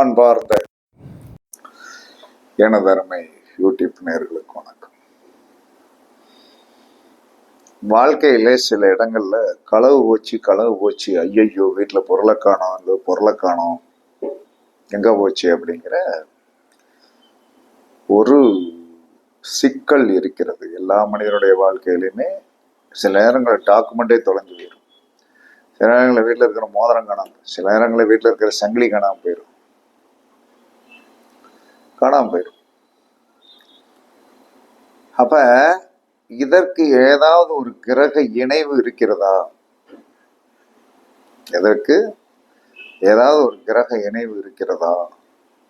அன்பார்ந்த எனது அருமை யூடியூப் நேர்களுக்கு வணக்கம். வாழ்க்கையிலே சில இடங்கள்ல களவு போச்சு களவு போச்சு ஐயையோ வீட்டில் பொருளை காணோம் இல்லை பொருளை காணோம். எங்க போச்சு அப்படிங்கிற ஒரு சிக்கல் இருக்கிறது. எல்லா மனிதனுடைய வாழ்க்கையிலுமே சில நேரங்களில் டாக்குமெண்டே தொலைஞ்சு போயிடும் சில நேரங்களில் வீட்டில் இருக்கிற மோதிரம் காணாமல் சில நேரங்களில் வீட்டில் இருக்கிற சங்கிலி காணாமல் போயிடும் காணாம போயிடும். அப்ப இதற்கு ஏதாவது ஒரு கிரக இணைவு இருக்கிறதா? இதற்கு ஏதாவது ஒரு கிரக இணைவு இருக்கிறதா?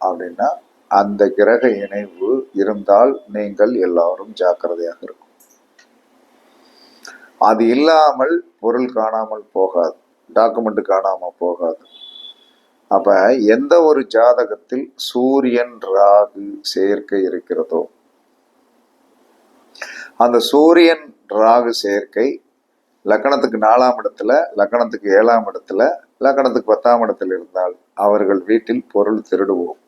அப்படின்னா அந்த கிரக இணைவு இருந்தால் நீங்கள் எல்லாரும் ஜாக்கிரதையாக இருக்கும். அது இல்லாமல் பொருள் காணாமல் போகாது. டாக்குமெண்ட் காணாமல் போகாது. அப்போ எந்த ஒரு ஜாதகத்தில் சூரியன் ராகு சேர்க்கை இருக்கிறதோ அந்த சூரியன் ராகு சேர்க்கை லக்கணத்துக்கு நாலாம் இடத்துல லக்கணத்துக்கு ஏழாம் இடத்துல லக்கணத்துக்கு பத்தாம் இடத்துல இருந்தால் அவர்கள் வீட்டில் பொருள் திருடுவோம்.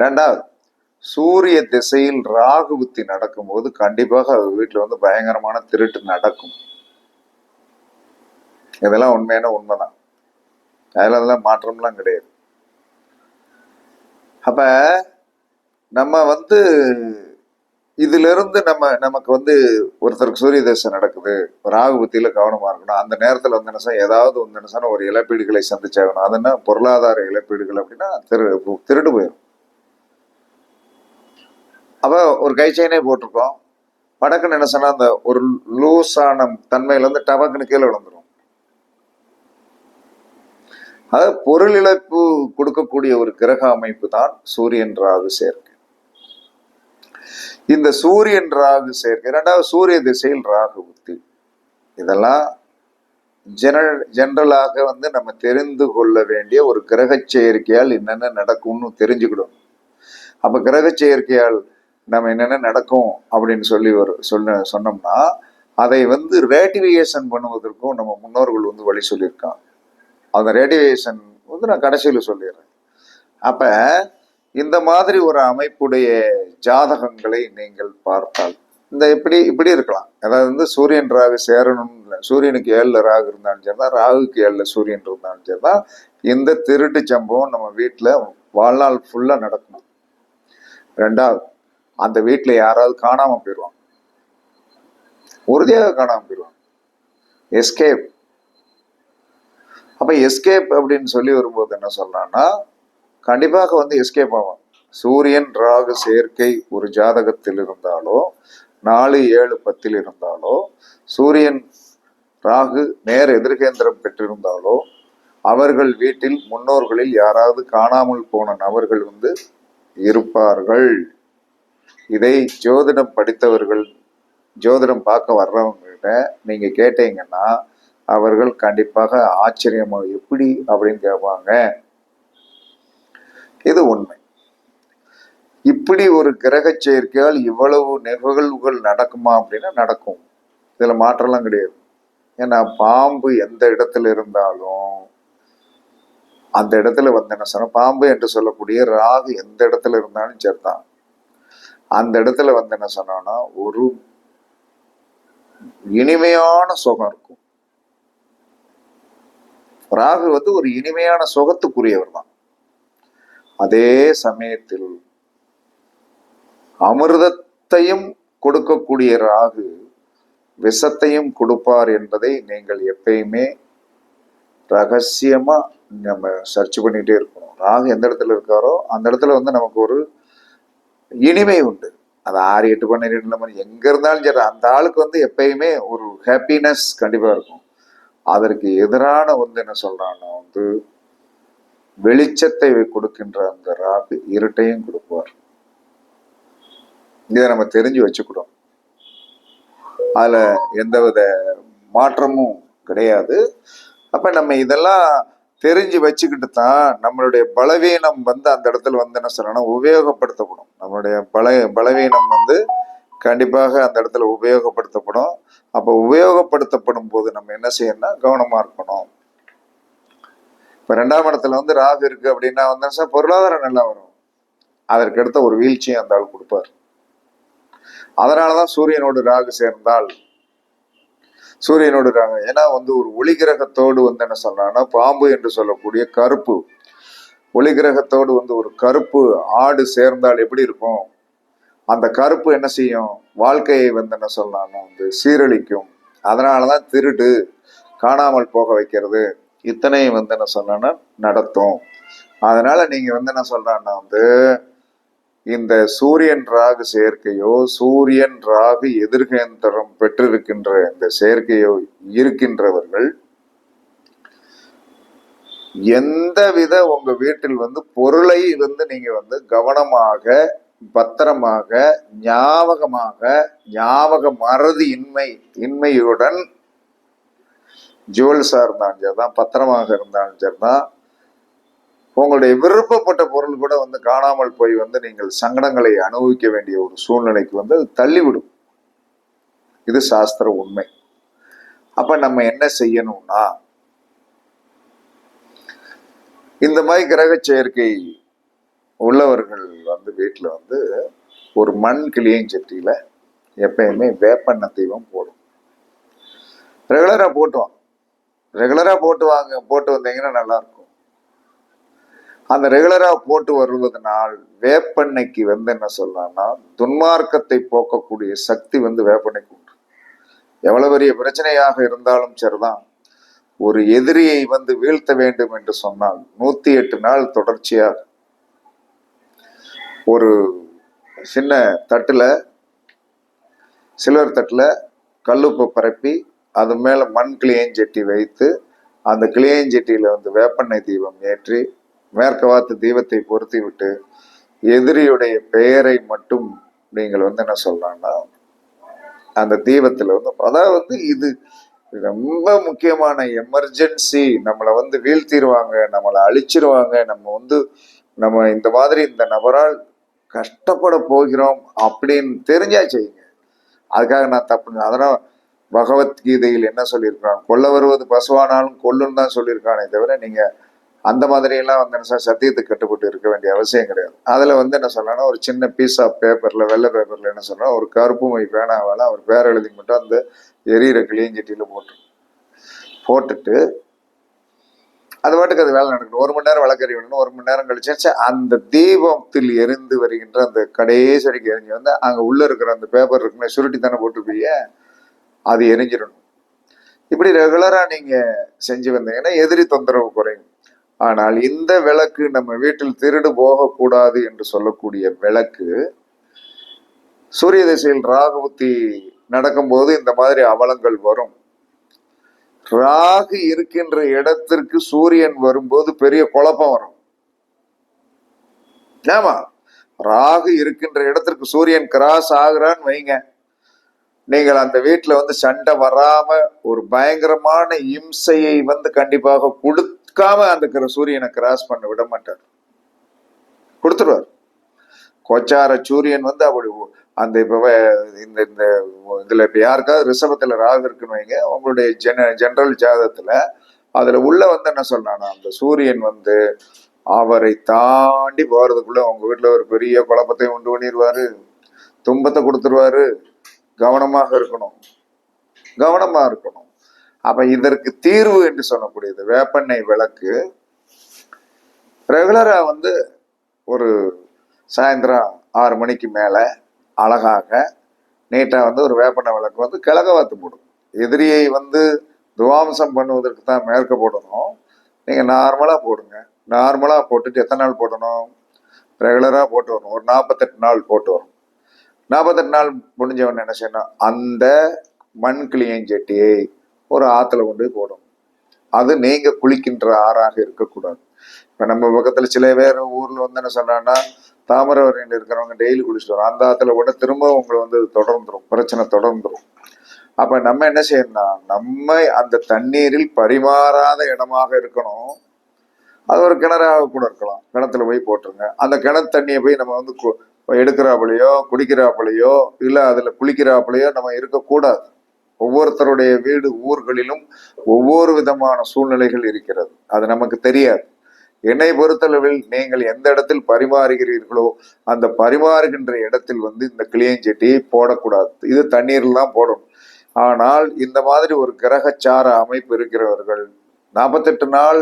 ரெண்டாவது சூரிய திசையில் ராகு புத்தி நடக்கும்போது கண்டிப்பாக அவர் வீட்டில் வந்து பயங்கரமான திருட்டு நடக்கும். இதெல்லாம் உண்மையான உண்மை தான் அதில் அதெல்லாம் மாற்றம்லாம் கிடையாது. அப்போ நம்ம வந்து இதிலிருந்து நம்ம நமக்கு வந்து ஒருத்தருக்கு சூரிய தசை நடக்குது ராகு புத்தியில கவனமாக இருக்கணும் அந்த நேரத்தில் வந்து என்ன ஏதாவது வந்து என்ன ஒரு இழப்பீடுகளை சந்திச்சாகணும் அது என்ன? பொருளாதார இழப்பீடுகள் அப்படின்னா திரு திருடு போயிடும் அப்போ ஒரு கை செயினே போட்டிருக்கோம். படக்குன்னு என்ன சொன்னால் அந்த ஒரு லூஸான தன்மையிலேருந்து டபக்குன்னு கீழே விழுந்துடும் அது பொருள் இழப்பு கொடுக்கக்கூடிய ஒரு கிரக அமைப்பு தான் சூரியன் ராகு சேர்க்கை. இந்த சூரியன் ராகு சேர்க்கை இரண்டாவது சூரிய திசையில் ராகு புத்தி இதெல்லாம் ஜெனரல் ஜெனரலாக வந்து நம்ம தெரிந்து கொள்ள வேண்டிய ஒரு கிரக செயற்கையால் என்னென்ன நடக்கும்னு தெரிஞ்சுக்கிடும். அப்ப கிரக செயற்கையால் நம்ம என்னென்ன நடக்கும் அப்படின்னு சொல்லி ஒரு சொன்ன சொன்னோம்னா அதை வந்து ரேட்டிவியேஷன் பண்ணுவதற்கும் நம்ம முன்னோர்கள் வந்து வழி சொல்லியிருக்காங்க. அந்த ரேடியேஷன் வந்து நான் கடைசியில் சொல்லிடுறேன். அப்போ இந்த மாதிரி ஒரு அமைப்புடைய ஜாதகங்களை நீங்கள் பார்த்தால் இந்த இப்படி இப்படி இருக்கலாம். அதாவது வந்து சூரியன் ராகு சேரணும்னு இல்லை சூரியனுக்கு ஏழில் ராகு இருந்தாலும் சரி தான் ராகுக்கு ஏழில் சூரியன் இருந்தாலும் சரி தான் இந்த திருட்டு சம்பவம் நம்ம வீட்டில் வாழ்நாள் ஃபுல்லாக நடக்கும். ரெண்டாவது அந்த வீட்டில் யாராவது காணாமல் போயிடுவாங்க உறுதியாக காணாமல் போயிடுவாங்க எஸ்கேப் அப்போ எஸ்கேப் அப்படின்னு சொல்லி வரும்போது என்ன சொல்லலாம்னா கண்டிப்பாக வந்து எஸ்கேப் ஆகும் சூரியன் ராகு சேர்க்கை ஒரு ஜாதகத்தில் இருந்தாலோ நாலு ஏழு பத்தில் இருந்தாலோ சூரியன் ராகு நேர் எதிர்கேந்திரம் பெற்றிருந்தாலோ அவர்கள் வீட்டில் முன்னோர்களில் யாராவது காணாமல் போன நபர்கள் வந்து இருப்பார்கள். இதை ஜோதிடம் படித்தவர்கள் ஜோதிடம் பார்க்க வர்றவங்ககிட்ட நீங்க கேட்டீங்கன்னா அவர்கள் கண்டிப்பாக ஆச்சரியமாக எப்படி அப்படின்னு கேட்பாங்க? இது உண்மை. இப்படி ஒரு கிரக சேர்க்கையால் இவ்வளவு நிகழ்வுகள் நடக்குமா அப்படின்னா நடக்கும். இதில் மாற்றம்லாம் கிடையாது. ஏன்னா பாம்பு எந்த இடத்துல இருந்தாலும் அந்த இடத்துல வந்து என்ன சொன்ன பாம்பு என்று சொல்லக்கூடிய ராகு எந்த இடத்துல இருந்தாலும் சரிதான். அந்த இடத்துல வந்து என்ன சொன்னோம்னா ஒரு இனிமையான சுகம் இருக்கும். ராகு வந்து ஒரு இனிமையான சுகத்துக்குரியவர் தான் அதே சமயத்தில் அமிர்தத்தையும் கொடுக்கக்கூடிய ராகு விஷத்தையும் கொடுப்பார் என்பதை நீங்கள் எப்பயுமே ரகசியமா நம்ம சர்ச் பண்ணிட்டே இருக்கணும். ராகு எந்த இடத்துல இருக்காரோ அந்த இடத்துல வந்து நமக்கு ஒரு இனிமை உண்டு. அது ஆறு எட்டு பன்னெண்டு மணி எங்க இருந்தாலும் சரி அந்த ஆளுக்கு வந்து எப்பயுமே ஒரு ஹாப்பினஸ் கண்டிப்பா இருக்கும். அதற்கு எதிரான வந்து என்ன சொல்றான்னா வந்து வெளிச்சத்தை கொடுக்கின்ற அந்த ராகு இருட்டையும் கொடுப்பார். இதை நம்ம தெரிஞ்சு வச்சுக்கிறோம் அதுல எந்தவித மாற்றமும் கிடையாது. அப்ப நம்ம இதெல்லாம் தெரிஞ்சு வச்சுக்கிட்டு தான் நம்மளுடைய பலவீனம் வந்து அந்த இடத்துல வந்து என்ன சொல்லணும் உபயோகப்படுத்தப்படும். நம்மளுடைய பல பலவீனம் வந்து கண்டிப்பாக அந்த இடத்துல உபயோகப்படுத்தப்படும். அப்போ உபயோகப்படுத்தப்படும் போது நம்ம என்ன செய்யணும்னா கவனமாக இருக்கணும். இப்போ ரெண்டாம் இடத்துல வந்து ராகு இருக்கு அப்படின்னா வந்து பொருளாதாரம் நல்லா வரும். அதற்கடுத்த ஒரு வீழ்ச்சியும் அந்த ஆள் கொடுப்பார். அதனாலதான் சூரியனோடு ராகு சேர்ந்தால் சூரியனோடு ராகு ஏன்னா வந்து ஒரு ஒளி கிரகத்தோடு வந்து என்ன சொல்றாங்கன்னா பாம்பு என்று சொல்லக்கூடிய கருப்பு. ஒளி கிரகத்தோடு வந்து ஒரு கருப்பு ஆடு சேர்ந்தால் எப்படி இருக்கும்? அந்த கருப்பு என்ன செய்யும்? வாழ்க்கையை வந்து என்ன சொல்லலாம்னா வந்து சீரழிக்கும். அதனாலதான் திருடு காணாமல் போக வைக்கிறது. இத்தனையும் வந்து என்ன சொல்லணும்னா நடத்தும். அதனால நீங்க வந்து என்ன சொல்றான்னா வந்து இந்த சூரியன் ராகு சேர்க்கையோ சூரியன் ராகு எதிர்கேந்திரம் பெற்றிருக்கின்ற இந்த சேர்க்கையோ இருக்கின்றவர்கள் எந்த வித உங்க வீட்டில் வந்து பொருளை வந்து நீங்க வந்து கவனமாக பத்திரமாக ஞாபகமாக ஞாபக மறதி இன்மை இன்மையுடன் ஜுவல்ஸா இருந்தாலும் சரிதான் பத்திரமாக இருந்தாலும் சரிதான். உங்களுடைய விருப்பப்பட்ட பொருள் கூட வந்து காணாமல் போய் வந்து நீங்கள் சங்கடங்களை அனுபவிக்க வேண்டிய ஒரு சூழ்நிலைக்கு வந்து அது தள்ளிவிடும். இது சாஸ்திர உண்மை. அப்ப நம்ம என்ன செய்யணும்னா இந்த மாதிரி கிரக சேர்க்கை உள்ளவர்கள் வந்து வீட்டில் வந்து ஒரு மண் கிளியஞ்சட்டியில எப்பயுமே வேப்பெண்ணெய் தீபம் போடும். ரெகுலரா போட்டுவாங்க ரெகுலராக ரெகுலரா போட்டு வாங்க போட்டு வந்தீங்கன்னா நல்லா இருக்கும் அந்த ரெகுலரா போட்டு வருவதனால் வேப்பெண்ணெய்க்கு வந்து என்ன சொல்லலாம்னா துன்மார்க்கத்தை போக்கக்கூடிய சக்தி வந்து வேப்பெண்ணெய்க்கு உண்டு. எவ்வளவு பெரிய பிரச்சனையாக இருந்தாலும் சரிதான். ஒரு எதிரியை வந்து வீழ்த்த வேண்டும் என்று சொன்னால் நூத்தி எட்டு நாள் தொடர்ச்சியாக ஒரு சின்ன தட்டில் சில்வர் தட்டில் கல்லுப்பை பரப்பி அது மேலே மண் கிளியஞ்சட்டி வைத்து அந்த கிளியஞ்சட்டியில வந்து வேப்பெண்ணெய் தீபம் ஏற்றி மேற்கவாத்து தீபத்தை பொருத்தி விட்டு எதிரியுடைய பெயரை மட்டும் நீங்கள் வந்து என்ன சொல்லலாம்னா அந்த தீபத்தில் வந்து அதாவது வந்து இது ரொம்ப முக்கியமான எமர்ஜென்சி. நம்மளை வந்து வீழ்த்திடுவாங்க நம்மளை அழிச்சிருவாங்க நம்ம வந்து நம்ம இந்த மாதிரி இந்த நபரால் கஷ்டப்பட போகிறோம் அப்படின்னு தெரிஞ்சா செய்யுங்க. அதுக்காக நான் தப்புங்க. அதனால் பகவத்கீதையில் என்ன சொல்லியிருக்கான் கொல்ல வருவது பசுவானாலும் கொல்லுன்னு தான் சொல்லியிருக்கானே தவிர நீங்கள் அந்த மாதிரியெல்லாம் வந்து என்ன சார் சத்தியத்துக்கு கட்டுப்பட்டு இருக்க வேண்டிய அவசியம் கிடையாது. அதில் வந்து என்ன சொல்லணும்னா ஒரு சின்ன பீஸ் ஆஃப் பேப்பரில் வெள்ளை பேப்பரில் என்ன சொல்லணும் ஒரு கருப்பு மை பேனாவால அவர் பேர் எழுதி மட்டும் அந்த எரியிற கிளியஞ்சட்டியில் போட்டு போட்டுட்டு அது பாட்டுக்கு அது வேலை நடக்கணும் ஒரு மணி நேரம் விளக்கறி விடணும் ஒரு மணி நேரம் கழிச்சு அந்த தீபத்தில் எரிந்து வருகின்ற அந்த கடைசி வரைக்கும் எரிஞ்சு வந்து அங்கே உள்ள இருக்கிற அந்த பேப்பர் இருக்குன்னு சுருட்டி தானே போட்டிருப்பீங்க? அது எரிஞ்சிடணும். இப்படி ரெகுலராக நீங்கள் செஞ்சு வந்தீங்கன்னா எதிரி தொந்தரவு குறையும். ஆனால் இந்த விளக்கு நம்ம வீட்டில் திருடு போகக்கூடாது என்று சொல்லக்கூடிய விளக்கு சூரிய திசையில் ராகுபுத்தி நடக்கும்போது இந்த மாதிரி அவலங்கள் வரும். ராகு இருக்கின்ற இடத்திற்கு சூரியன் வரும்போது பெரிய குழப்பம் வரும். ஆமா ராகு இருக்கின்ற இடத்திற்கு சூரியன் கிராஸ் ஆகுறான்னு வைங்க. நீங்கள் அந்த வீட்டுல வந்து சண்டை வராம ஒரு பயங்கரமான இம்சையை வந்து கண்டிப்பாக கொடுக்காம அந்த சூரியனை கிராஸ் பண்ண விட மாட்டார். கொடுத்துருவார். கோச்சார சூரியன் வந்து அப்படி அந்த இப்போ இந்த இந்த இதில் இப்போ யாருக்காவது ரிஷபத்தில் ராகு இருக்குன்னு வைங்க உங்களுடைய ஜென ஜென்ரல் ஜாதத்தில் அதில் உள்ள வந்து என்ன சொன்னான்னா அந்த சூரியன் வந்து அவரை தாண்டி போகிறதுக்குள்ளே அவங்க வீட்டில் ஒரு பெரிய குழப்பத்தை உண்டு பண்ணிடுவாரு துன்பத்தை கொடுத்துருவாரு. கவனமாக இருக்கணும். கவனமாக இருக்கணும். அப்போ இதற்கு தீர்வு என்று சொல்லக்கூடியது வேப்பெண்ணெய் விளக்கு. ரெகுலராக வந்து ஒரு சாயந்தரம் ஆறு மணிக்கு மேலே அழகாக நீட்டாக வந்து ஒரு வேப்பண்ண விளக்கு வந்து கிழக்க வாத்து போடும். எதிரியை வந்து துவாம்சம் பண்ணுவதற்கு தான் மேற்க போடணும். நீங்கள் நார்மலாக போடுங்க. நார்மலாக போட்டுட்டு எத்தனை நாள் போடணும்? ரெகுலராக போட்டு வரணும். ஒரு நாற்பத்தெட்டு நாள் போட்டு வரும் நாற்பத்தெட்டு நாள் முடிஞ்சவன் என்ன செய்யணும் அந்த மண் கிளியஞ்சட்டியை ஒரு ஆற்றுல கொண்டு போய் போடணும். அது நீங்கள் குளிக்கின்ற ஆறாக இருக்கக்கூடாது. இப்போ நம்ம பக்கத்தில் சில பேர் ஊரில் வந்து என்ன சொன்னான்னா தாமிரவரையில் இருக்கிறவங்க டெய்லி குளிச்சுட்டு வரும். அந்த ஆத்துல கூட திரும்ப உங்களை வந்து தொடர்ந்துடும் பிரச்சனை தொடர்ந்துடும் அப்ப நம்ம என்ன செய்யணும்னா நம்ம அந்த தண்ணீரில் பரிமாறாத இடமாக இருக்கணும். அது ஒரு கிணறாக கூட இருக்கலாம். கிணத்துல போய் போட்டுருங்க. அந்த கிணத்து தண்ணியை போய் நம்ம வந்து கு- எடுக்கிறாப்புலையோ குடிக்கிறாப்புலையோ இல்லை அதுல குளிக்கிறாப்புலையோ நம்ம இருக்கக்கூடாது. ஒவ்வொருத்தருடைய வீடு ஊர்களிலும் ஒவ்வொரு விதமான சூழ்நிலைகள் இருக்கிறது. அது நமக்கு தெரியாது. என்னை பொறுத்தளவில் நீங்கள் எந்த இடத்தில் பரிமாறுகிறீர்களோ அந்த பரிமாறுகின்ற இடத்தில் வந்து இந்த கிளியஞ்செட்டியை போடக்கூடாது. இது தண்ணீரில் தான் போடணும். ஆனால் இந்த மாதிரி ஒரு கிரகச்சார அமைப்பு இருக்கிறவர்கள் நாற்பத்தெட்டு நாள்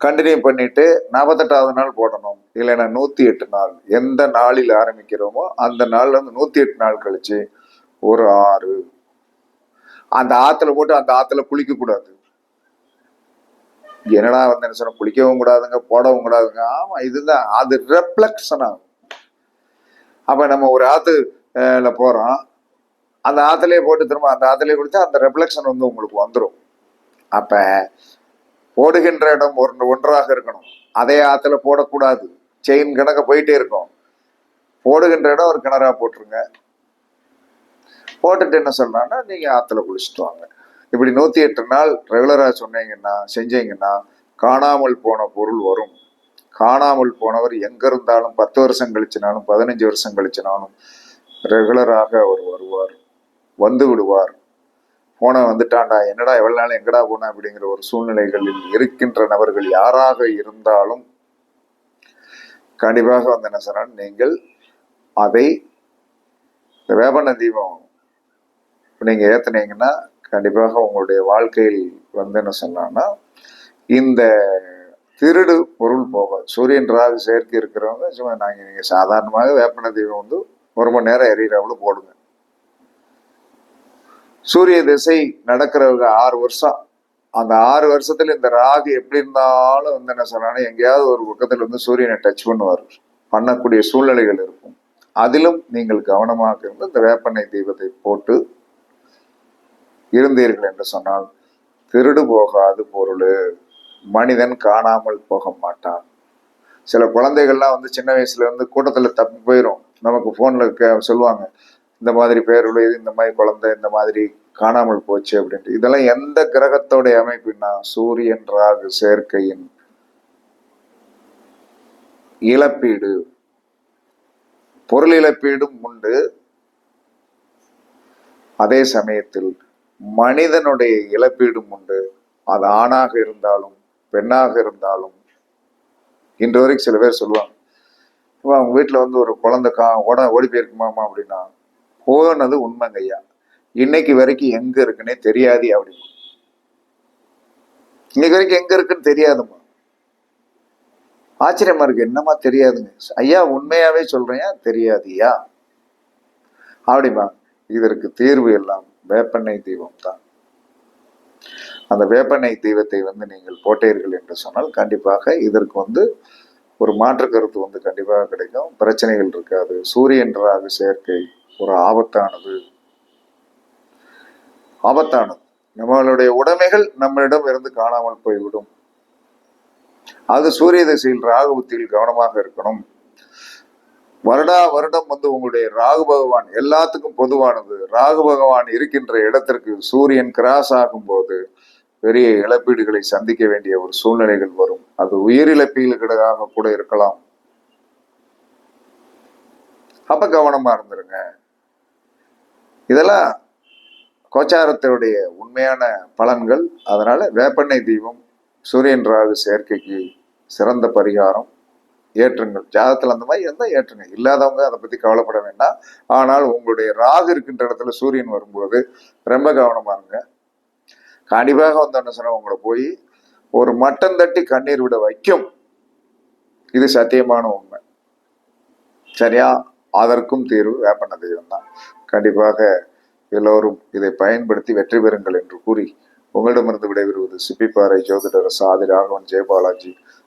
கண்டினியூ பண்ணிட்டு நாற்பத்தெட்டாவது நாள் போடணும். இல்லைன்னா நூத்தி எட்டு நாள். எந்த நாளில் ஆரம்பிக்கிறோமோ அந்த நாள்ல இருந்து நூத்தி எட்டு நாள் கழிச்சு ஒரு ஆறு. அந்த ஆத்துல போட்டு அந்த ஆத்துல குளிக்க கூடாது என்னடா வந்து என்ன சொன்ன குளிக்கவும் கூடாதுங்க போடவும் கூடாதுங்க. ஆமா இதுதான். அது ரெப்ளக்ஷன் ஆகும். அப்ப நம்ம ஒரு ஆத்துல போறோம். அந்த ஆத்துலயே போட்டு திரும்ப அந்த ஆத்துலயே குடிச்சா அந்த ரெப்ளக்ஷன் வந்து உங்களுக்கு வந்துடும் அப்ப போடுகின்ற இடம் ஒன்று ஒன்றாக இருக்கணும். அதே ஆத்துல போடக்கூடாது. செயின் கணக்க போயிட்டே இருக்கும். போடுகின்ற இடம் ஒரு கிணறா போட்டுருங்க. போட்டுட்டு என்ன சொல்றான்னா நீங்க ஆத்துல குளிச்சுட்டு வாங்க. இப்படி நூத்தி எட்டு நாள் ரெகுலரா சொன்னீங்கன்னா செஞ்சீங்கன்னா காணாமல் போன பொருள் வரும். காணாமல் போனவர் எங்க இருந்தாலும் பத்து வருஷம் கழிச்சினாலும் பதினஞ்சு வருஷம் கழிச்சினாலும் ரெகுலராக அவர் வருவார். வந்து விடுவார். போன வந்துட்டாண்டா என்னடா எவ்வளவு நாள் எங்கடா போன அப்படிங்கிற ஒரு சூழ்நிலைகளில் இருக்கின்ற நபர்கள் யாராக இருந்தாலும் கண்டிப்பாக வந்து என்ன சொன்னால் நீங்கள் அதை இந்த வேபன தீபம் நீங்க ஏத்துனீங்கன்னா கண்டிப்பாக உங்களுடைய வாழ்க்கையில் வந்து என்ன சொன்னான்னா இந்த திருடு பொருள் போக சூரியன் ராகு செயற்கை இருக்கிறவங்க சும்மா நாங்கள் நீங்கள் சாதாரணமாக வேப்பன தீபம் வந்து ஒரு மணி நேரம் எரியறவளு போடுங்க. சூரிய திசை நடக்கிறவங்க ஆறு வருஷம். அந்த ஆறு வருஷத்துல இந்த ராகு எப்படி இருந்தாலும் வந்து என்ன சொன்னாலும் எங்கேயாவது ஒரு பக்கத்துல வந்து சூரியனை டச் பண்ணுவார். பண்ணக்கூடிய சூழ்நிலைகள் இருக்கும். அதிலும் நீங்கள் கவனமாக இருந்து இந்த வேப்பெண்ணெய் தீபத்தை போட்டு இருந்தீர்கள் என்று சொன்னால் திருடு போகாது பொருள். மனிதன் காணாமல் போக மாட்டான். சில குழந்தைகள்லாம் வந்து சின்ன வயசுல இருந்து கூட்டத்தில் தப்பி போயிடும் நமக்கு ஃபோனில் சொல்லுவாங்க இந்த மாதிரி பேர் உள்ளது இந்த மாதிரி குழந்தை இந்த மாதிரி காணாமல் போச்சு அப்படின்ட்டு. இதெல்லாம் எந்த கிரகத்தோடைய அமைப்புனா சூரியன் ராகு சேர்க்கையின் இழப்பீடு. பொருள் இழப்பீடும் உண்டு. அதே சமயத்தில் மனிதனுடைய இழப்பீடும் உண்டு. அது ஆணாக இருந்தாலும் பெண்ணாக இருந்தாலும். இன்று வரைக்கும் சில பேர் சொல்லுவாங்க இப்போ அவங்க வீட்டில் வந்து ஒரு குழந்தை கா உட ஓடி போயிருக்குமாமா அப்படின்னா போனது உண்மைங்க ஐயா இன்னைக்கு வரைக்கும் எங்க இருக்குன்னே தெரியாது அப்படின்னு. இன்னைக்கு வரைக்கும் எங்க இருக்குன்னு தெரியாதுமா ஆச்சரியமா இருக்கு என்னமா தெரியாதுங்க. ஐயா உண்மையாவே சொல்றேன் தெரியாதியா அப்படிமா இதற்கு தீர்வு எல்லாம் வேப்பெண்ணெய் தீபம் தான். அந்த வேப்பெண்ணெய் தீபத்தை வந்து நீங்கள் போட்டீர்கள் என்று சொன்னால் கண்டிப்பாக இதற்கு வந்து ஒரு மாற்று கருத்து வந்து கண்டிப்பாக கிடைக்கும். பிரச்சனைகள் இருக்காது. சூரியன் ராகு சேர்க்கை ஒரு ஆபத்தானது. ஆபத்தானது. நம்மளுடைய உடைமைகள் நம்மளிடம் இருந்து காணாமல் போய்விடும். அது சூரிய திசையில் ராகுபத்தியில் கவனமாக இருக்கணும். வருடா வருடம் வந்து உங்களுடைய ராகு பகவான் எல்லாத்துக்கும் பொதுவானது. ராகு பகவான் இருக்கின்ற இடத்திற்கு சூரியன் கிராஸ் ஆகும் போது பெரிய இழப்பீடுகளை சந்திக்க வேண்டிய ஒரு சூழ்நிலைகள் வரும். அது உயிரிழப்பீடுகளாக கூட இருக்கலாம். அப்ப கவனமா இருந்துருங்க. இதெல்லாம் கோச்சாரத்தினுடைய உண்மையான பலன்கள். அதனால வேப்பெண்ணெய் தீபம் சூரியன் ராகு சேர்க்கைக்கு சிறந்த பரிகாரம். ஏற்றுங்கள். ஜாதத்தில் அந்த மாதிரி இருந்தால் ஏற்றுங்க இல்லாதவங்க அதை பற்றி கவலைப்பட வேண்டாம். ஆனால் உங்களுடைய ராகு இருக்கின்ற இடத்துல சூரியன் வரும்போது ரொம்ப கவனமா இருங்க. கண்டிப்பாக வந்தோன்னு சொன்னால் உங்களை போய் ஒரு மட்டம் தட்டி கண்ணீர் விட வைக்கும். இது சத்தியமான உண்மை. சரியா? அதற்கும் தீர்வு வேப்பண்ண தெய்வம் தான் கண்டிப்பாக எல்லோரும் இதை பயன்படுத்தி வெற்றி பெறுங்கள் என்று கூறி உங்களிடமிருந்து விடைபெறுவது சிப்பிப்பாறை ஜோதிடர் சாதி ராகவன் ஜெயபாலாஜி